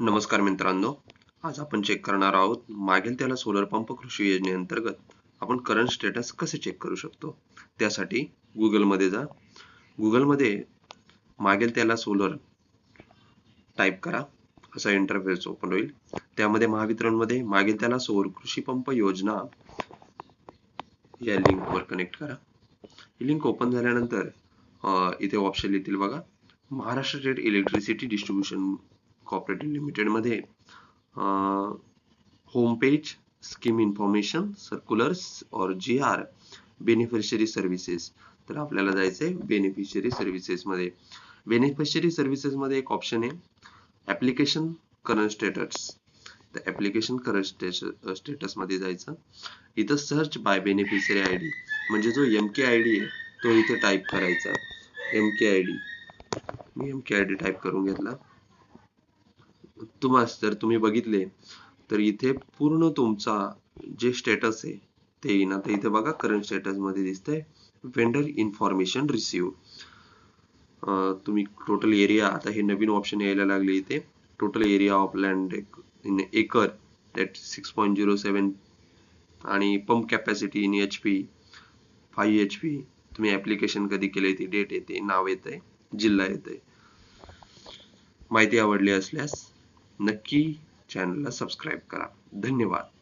नमस्कार मित्रांनो आज आपण चेक करणार आहोत मागील त्याला सोलर पंप कृषी योजनेअंतर्गत आपण करंट स्टेटस कसे चेक करू शकतो? त्यासाठी गुगलमध्ये जा. गुगलमध्ये मागील त्याला सोलर टाईप करा. असा इंटरफेस ओपन होईल. त्यामध्ये महावितरणमध्ये मागील त्याला सौर कृषी पंप योजना या लिंकवर कनेक्ट करा. ही लिंक ओपन झाल्यानंतर इथे ऑप्शन येतील बघा. Maharashtra state electricity distribution cooperative लिमिटेडमध्ये home page scheme information circulars और जी आर बेनिफिशरी सर्व्हिसेस तर आपल्याला जायचंय बेनिफिशरी सर्व्हिसेस मध्ये. बेनिफिशरी सर्व्हिसेस मध्ये एक ऑप्शन आहे ऍप्लिकेशन करंट स्टेटस तर ऍप्लिकेशन करंट स्टेटसमध्ये जायचं. इथं search by beneficiary I D म्हणजे जो एम के आय डी आहे तो इथे टाईप करायचा. M K I D me M K I D type करून घेतला. तुम्हाला जर तुम्ही बघितले तर इथे पूर्ण तुमचा जे स्टेटस आहे ते येईन. आता इथे बघा करंट स्टेटसमध्ये दिसतंय वेंडर इन्फॉर्मेशन रिसिव्ह तुम्ही टोटल एरिया आता हे नवीन ऑप्शन यायला लागले इथे. Total area of land in acre that six point zero seven आणि pump capacity in H P five H P तुम्ही ऍप्लिकेशन कधी केले ती डेट येते नाव येतंय जिल्हा येतंय. माहिती आवडली असल्यास नक्की चॅनलला सबस्क्राईब करा. धन्यवाद.